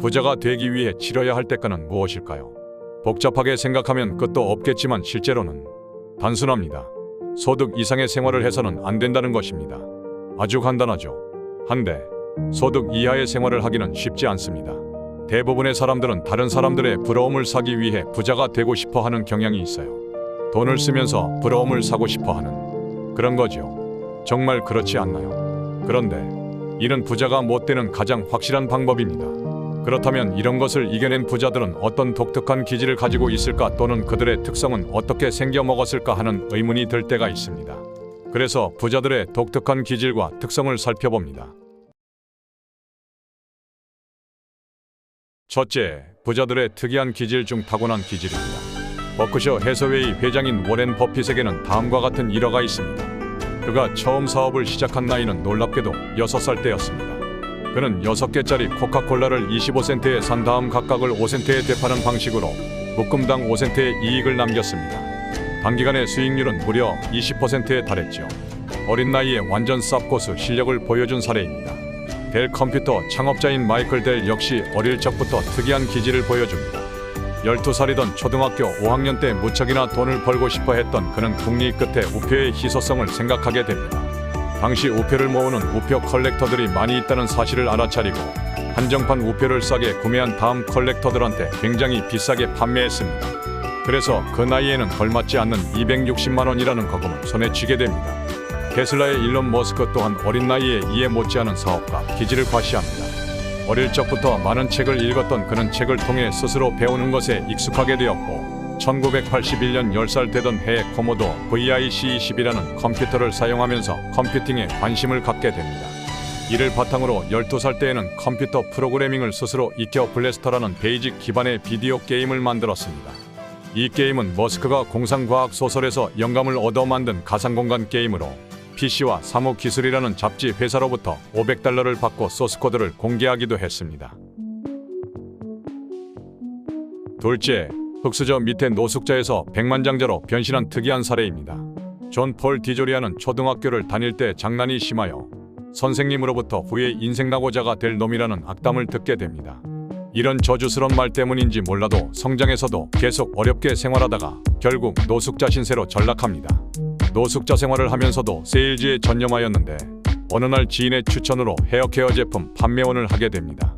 부자가 되기 위해 치러야 할 대가는 무엇일까요? 복잡하게 생각하면 끝도 없겠지만 실제로는 단순합니다. 소득 이상의 생활을 해서는 안 된다는 것입니다. 아주 간단하죠. 한데 소득 이하의 생활을 하기는 쉽지 않습니다. 대부분의 사람들은 다른 사람들의 부러움을 사기 위해 부자가 되고 싶어 하는 경향이 있어요. 돈을 쓰면서 부러움을 사고 싶어 하는 그런 거죠. 정말 그렇지 않나요? 그런데 이는 부자가 못 되는 가장 확실한 방법입니다. 그렇다면 이런 것을 이겨낸 부자들은 어떤 독특한 기질을 가지고 있을까 또는 그들의 특성은 어떻게 생겨 먹었을까 하는 의문이 들 때가 있습니다. 그래서 부자들의 독특한 기질과 특성을 살펴봅니다. 첫째, 부자들의 특이한 기질 중 타고난 기질입니다. 버크셔 해서웨이 회장인 워렌 버핏에게는 다음과 같은 일화가 있습니다. 그가 처음 사업을 시작한 나이는 놀랍게도 6살 때였습니다. 그는 6개짜리 코카콜라를 25센트에 산 다음 각각을 5센트에 되파는 방식으로 묶음당 5센트의 이익을 남겼습니다. 단기간의 수익률은 무려 20%에 달했죠. 어린 나이에 완전 쌉고수 실력을 보여준 사례입니다. 델 컴퓨터 창업자인 마이클 델 역시 어릴 적부터 특이한 기질을 보여줍니다. 12살이던 초등학교 5학년 때 무척이나 돈을 벌고 싶어 했던 그는 국리 끝에 우표의 희소성을 생각하게 됩니다. 당시 우표를 모으는 우표 컬렉터들이 많이 있다는 사실을 알아차리고 한정판 우표를 싸게 구매한 다음 컬렉터들한테 굉장히 비싸게 판매했습니다. 그래서 그 나이에는 걸맞지 않는 260만 원이라는 거금을 손에 쥐게 됩니다. 테슬라의 일론 머스크 또한 어린 나이에 이해 못지않은 사업가 기질을 과시합니다. 어릴 적부터 많은 책을 읽었던 그는 책을 통해 스스로 배우는 것에 익숙하게 되었고 1981년 10살 되던 해에 코모도 VIC-20이라는 컴퓨터를 사용하면서 컴퓨팅에 관심을 갖게 됩니다. 이를 바탕으로 12살 때에는 컴퓨터 프로그래밍을 스스로 익혀 블래스터라는 베이직 기반의 비디오 게임을 만들었습니다. 이 게임은 머스크가 공상과학 소설에서 영감을 얻어 만든 가상공간 게임으로 PC와 사무기술이라는 잡지 회사로부터 500달러를 받고 소스코드를 공개하기도 했습니다. 둘째, 흑수저 밑에 노숙자에서 백만장자로 변신한 특이한 사례입니다. 존 폴 디조리아는 초등학교를 다닐 때 장난이 심하여 선생님으로부터 후에 인생나고자가 될 놈이라는 악담을 듣게 됩니다. 이런 저주스런 말 때문인지 몰라도 성장에서도 계속 어렵게 생활하다가 결국 노숙자 신세로 전락합니다. 노숙자 생활을 하면서도 세일즈에 전념하였는데 어느 날 지인의 추천으로 헤어케어 제품 판매원을 하게 됩니다.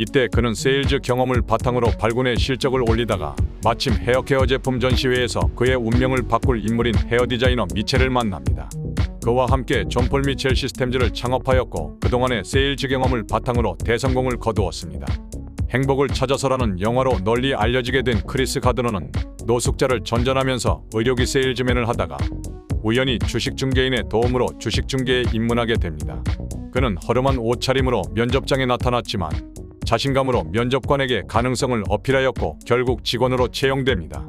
이때 그는 세일즈 경험을 바탕으로 발군의 실적을 올리다가 마침 헤어케어 제품 전시회에서 그의 운명을 바꿀 인물인 헤어 디자이너 미첼을 만납니다. 그와 함께 존폴 미첼 시스템즈를 창업하였고 그동안의 세일즈 경험을 바탕으로 대성공을 거두었습니다. 행복을 찾아서라는 영화로 널리 알려지게 된 크리스 가드너는 노숙자를 전전하면서 의료기 세일즈맨을 하다가 우연히 주식 중개인의 도움으로 주식 중개에 입문하게 됩니다. 그는 허름한 옷차림으로 면접장에 나타났지만 자신감으로 면접관에게 가능성을 어필하였고 결국 직원으로 채용됩니다.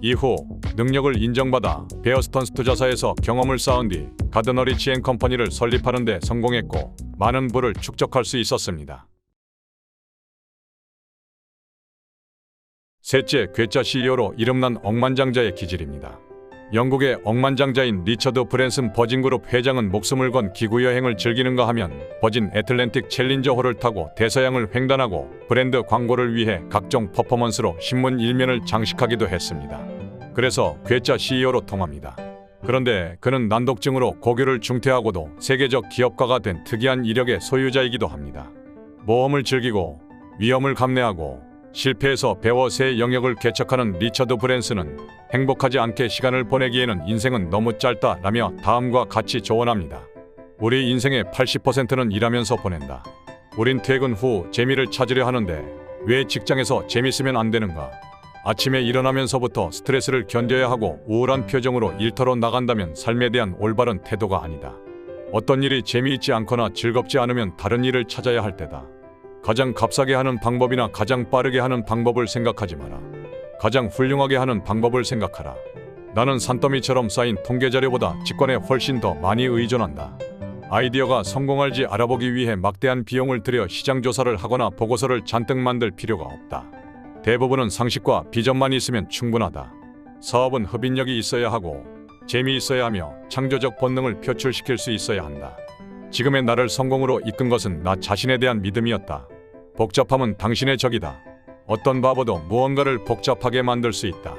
이후 능력을 인정받아 베어스턴스 투자사에서 경험을 쌓은 뒤 가드너 리치 앤 컴퍼니를 설립하는 데 성공했고 많은 부를 축적할 수 있었습니다. 셋째, 괴짜 CEO로 이름난 억만장자의 기질입니다. 영국의 억만장자인 리처드 브랜슨 버진그룹 회장은 목숨을 건 기구 여행을 즐기는가 하면 버진 애틀랜틱 챌린저호를 타고 대서양을 횡단하고 브랜드 광고를 위해 각종 퍼포먼스로 신문 일면을 장식하기도 했습니다. 그래서 괴짜 CEO로 통합니다. 그런데 그는 난독증으로 고교를 중퇴하고도 세계적 기업가가 된 특이한 이력의 소유자이기도 합니다. 모험을 즐기고 위험을 감내하고 실패해서 배워 새 영역을 개척하는 리처드 브랜스는 행복하지 않게 시간을 보내기에는 인생은 너무 짧다 라며 다음과 같이 조언합니다. 우리 인생의 80%는 일하면서 보낸다. 우린 퇴근 후 재미를 찾으려 하는데 왜 직장에서 재밌으면 안 되는가? 아침에 일어나면서부터 스트레스를 견뎌야 하고 우울한 표정으로 일터로 나간다면 삶에 대한 올바른 태도가 아니다. 어떤 일이 재미있지 않거나 즐겁지 않으면 다른 일을 찾아야 할 때다. 가장 값싸게 하는 방법이나 가장 빠르게 하는 방법을 생각하지 마라. 가장 훌륭하게 하는 방법을 생각하라. 나는 산더미처럼 쌓인 통계 자료보다 직관에 훨씬 더 많이 의존한다. 아이디어가 성공할지 알아보기 위해 막대한 비용을 들여 시장 조사를 하거나 보고서를 잔뜩 만들 필요가 없다. 대부분은 상식과 비전만 있으면 충분하다. 사업은 흡인력이 있어야 하고 재미있어야 하며 창조적 본능을 표출시킬 수 있어야 한다. 지금의 나를 성공으로 이끈 것은 나 자신에 대한 믿음이었다. 복잡함은 당신의 적이다. 어떤 바보도 무언가를 복잡하게 만들 수 있다.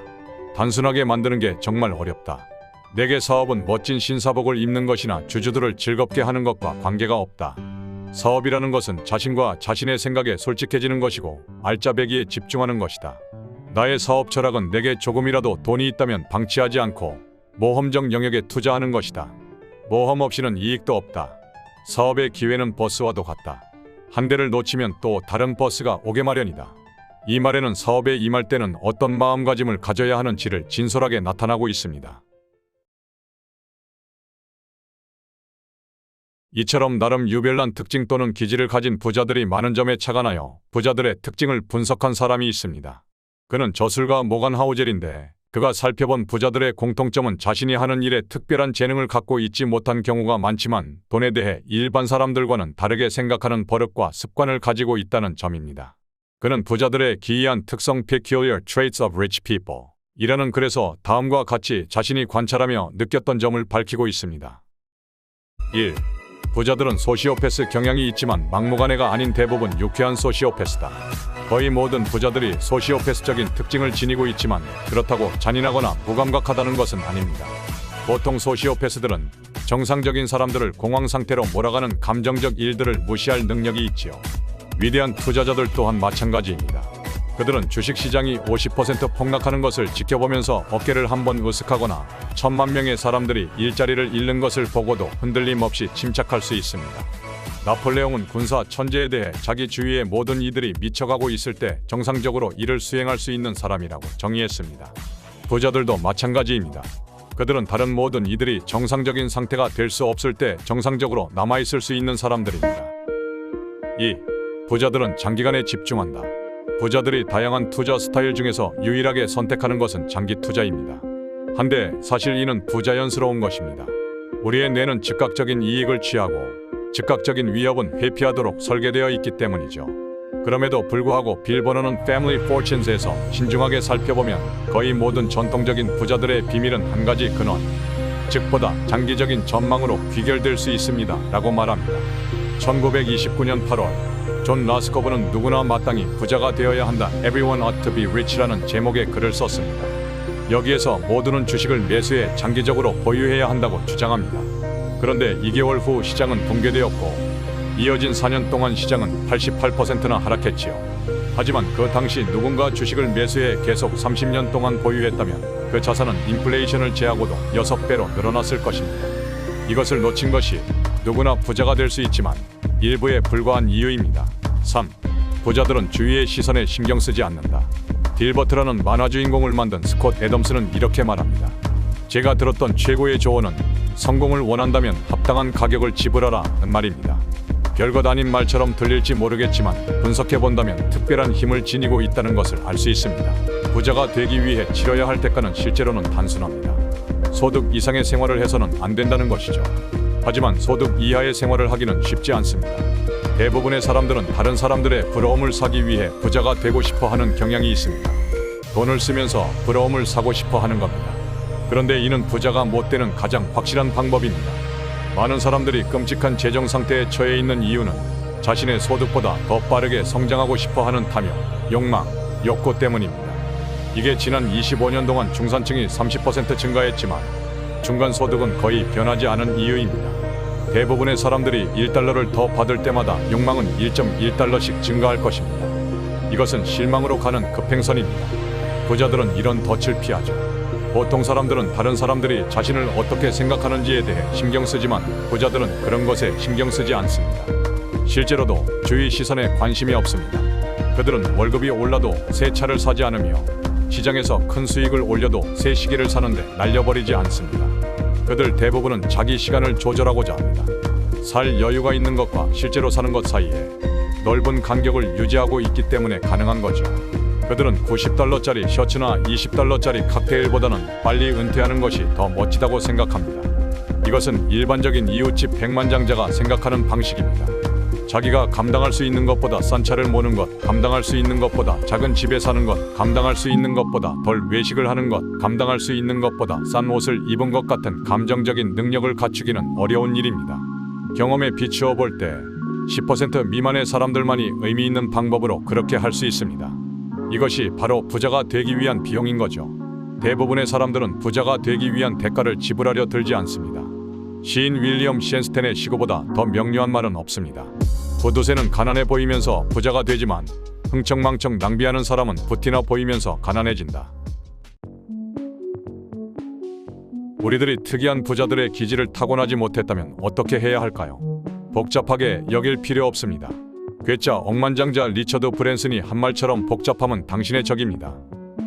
단순하게 만드는 게 정말 어렵다. 내게 사업은 멋진 신사복을 입는 것이나 주주들을 즐겁게 하는 것과 관계가 없다. 사업이라는 것은 자신과 자신의 생각에 솔직해지는 것이고 알짜배기에 집중하는 것이다. 나의 사업 철학은 내게 조금이라도 돈이 있다면 방치하지 않고 모험적 영역에 투자하는 것이다. 모험 없이는 이익도 없다. 사업의 기회는 버스와도 같다. 한 대를 놓치면 또 다른 버스가 오게 마련이다. 이 말에는 사업에 임할 때는 어떤 마음가짐을 가져야 하는지를 진솔하게 나타나고 있습니다. 이처럼 나름 유별난 특징 또는 기질을 가진 부자들이 많은 점에 착안하여 부자들의 특징을 분석한 사람이 있습니다. 그는 저술가 모간 하우젤인데 그가 살펴본 부자들의 공통점은 자신이 하는 일에 특별한 재능을 갖고 있지 못한 경우가 많지만 돈에 대해 일반 사람들과는 다르게 생각하는 버릇과 습관을 가지고 있다는 점입니다. 그는 부자들의 기이한 특성 Peculiar Traits of Rich People 이라는 글에서 다음과 같이 자신이 관찰하며 느꼈던 점을 밝히고 있습니다. 1. 부자들은 소시오패스 경향이 있지만 막무가내가 아닌 대부분 유쾌한 소시오패스다. 거의 모든 부자들이 소시오패스적인 특징을 지니고 있지만 그렇다고 잔인하거나 무감각하다는 것은 아닙니다. 보통 소시오패스들은 정상적인 사람들을 공황 상태로 몰아가는 감정적 일들을 무시할 능력이 있지요. 위대한 투자자들 또한 마찬가지입니다. 그들은 주식 시장이 50% 폭락하는 것을 지켜보면서 어깨를 한번 으쓱하거나 천만 명의 사람들이 일자리를 잃는 것을 보고도 흔들림 없이 침착할 수 있습니다. 나폴레옹은 군사 천재에 대해 자기 주위의 모든 이들이 미쳐가고 있을 때 정상적으로 일을 수행할 수 있는 사람이라고 정의했습니다. 부자들도 마찬가지입니다. 그들은 다른 모든 이들이 정상적인 상태가 될 수 없을 때 정상적으로 남아있을 수 있는 사람들입니다. 2. 부자들은 장기간에 집중한다. 부자들이 다양한 투자 스타일 중에서 유일하게 선택하는 것은 장기 투자입니다. 한데 사실 이는 부자연스러운 것입니다. 우리의 뇌는 즉각적인 이익을 취하고 즉각적인 위협은 회피하도록 설계되어 있기 때문이죠. 그럼에도 불구하고 빌 버너는 Family Fortunes에서 신중하게 살펴보면 거의 모든 전통적인 부자들의 비밀은 한 가지 근원, 즉 보다 장기적인 전망으로 귀결될 수 있습니다. 라고 말합니다. 1929년 8월 존 라스코브는 누구나 마땅히 부자가 되어야 한다. Everyone ought to be rich라는 제목의 글을 썼습니다. 여기에서 모두는 주식을 매수해 장기적으로 보유해야 한다고 주장합니다. 그런데 2개월 후 시장은 붕괴되었고 이어진 4년 동안 시장은 88%나 하락했지요. 하지만 그 당시 누군가 주식을 매수해 계속 30년 동안 보유했다면 그 자산은 인플레이션을 제하고도 6배로 늘어났을 것입니다. 이것을 놓친 것이 누구나 부자가 될 수 있지만 일부에 불과한 이유입니다. 3. 부자들은 주위의 시선에 신경 쓰지 않는다. 딜버트라는 만화 주인공을 만든 스콧 애덤스는 이렇게 말합니다. 제가 들었던 최고의 조언은 성공을 원한다면 합당한 가격을 지불하라는 말입니다. 별것 아닌 말처럼 들릴지 모르겠지만 분석해 본다면 특별한 힘을 지니고 있다는 것을 알 수 있습니다. 부자가 되기 위해 치러야 할 대가는 실제로는 단순합니다. 소득 이상의 생활을 해서는 안 된다는 것이죠. 하지만 소득 이하의 생활을 하기는 쉽지 않습니다. 대부분의 사람들은 다른 사람들의 부러움을 사기 위해 부자가 되고 싶어 하는 경향이 있습니다. 돈을 쓰면서 부러움을 사고 싶어 하는 겁니다. 그런데 이는 부자가 못 되는 가장 확실한 방법입니다. 많은 사람들이 끔찍한 재정 상태에 처해 있는 이유는 자신의 소득보다 더 빠르게 성장하고 싶어 하는 탐욕, 욕망, 욕구 때문입니다. 이게 지난 25년 동안 중산층이 30% 증가했지만 중간 소득은 거의 변하지 않은 이유입니다. 대부분의 사람들이 1달러를 더 받을 때마다 욕망은 1.1달러씩 증가할 것입니다. 이것은 실망으로 가는 급행선입니다. 부자들은 이런 덫을 피하죠. 보통 사람들은 다른 사람들이 자신을 어떻게 생각하는지에 대해 신경 쓰지만 부자들은 그런 것에 신경 쓰지 않습니다. 실제로도 주위 시선에 관심이 없습니다. 그들은 월급이 올라도 새 차를 사지 않으며 시장에서 큰 수익을 올려도 새 시계를 사는데 날려버리지 않습니다. 그들 대부분은 자기 시간을 조절하고자 합니다. 살 여유가 있는 것과 실제로 사는 것 사이에 넓은 간격을 유지하고 있기 때문에 가능한 거죠. 그들은 90달러짜리 셔츠나 20달러짜리 칵테일보다는 빨리 은퇴하는 것이 더 멋지다고 생각합니다. 이것은 일반적인 이웃집 백만장자가 생각하는 방식입니다. 자기가 감당할 수 있는 것보다 싼 차를 모는 것, 감당할 수 있는 것보다 작은 집에 사는 것, 감당할 수 있는 것보다 덜 외식을 하는 것, 감당할 수 있는 것보다 싼 옷을 입은 것 같은 감정적인 능력을 갖추기는 어려운 일입니다. 경험에 비추어 볼 때 10% 미만의 사람들만이 의미 있는 방법으로 그렇게 할 수 있습니다. 이것이 바로 부자가 되기 위한 비용인 거죠. 대부분의 사람들은 부자가 되기 위한 대가를 지불하려 들지 않습니다. 시인 윌리엄 셴스텐의 시고보다 더 명료한 말은 없습니다. 부두세는 가난해 보이면서 부자가 되지만 흥청망청 낭비하는 사람은 부티나 보이면서 가난해진다. 우리들이 특이한 부자들의 기질을 타고나지 못했다면 어떻게 해야 할까요? 복잡하게 여길 필요 없습니다. 괴짜 억만장자 리처드 브랜슨이 한 말처럼 복잡함은 당신의 적입니다.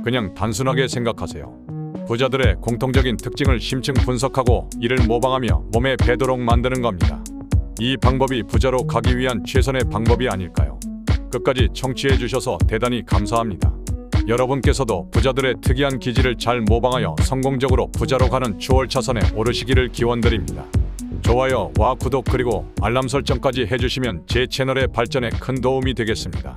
그냥 단순하게 생각하세요. 부자들의 공통적인 특징을 심층 분석하고 이를 모방하며 몸에 배도록 만드는 겁니다. 이 방법이 부자로 가기 위한 최선의 방법이 아닐까요? 끝까지 청취해 주셔서 대단히 감사합니다. 여러분께서도 부자들의 특이한 기질을 잘 모방하여 성공적으로 부자로 가는 추월차선에 오르시기를 기원드립니다. 좋아요와 구독 그리고 알람 설정까지 해주시면 제 채널의 발전에 큰 도움이 되겠습니다.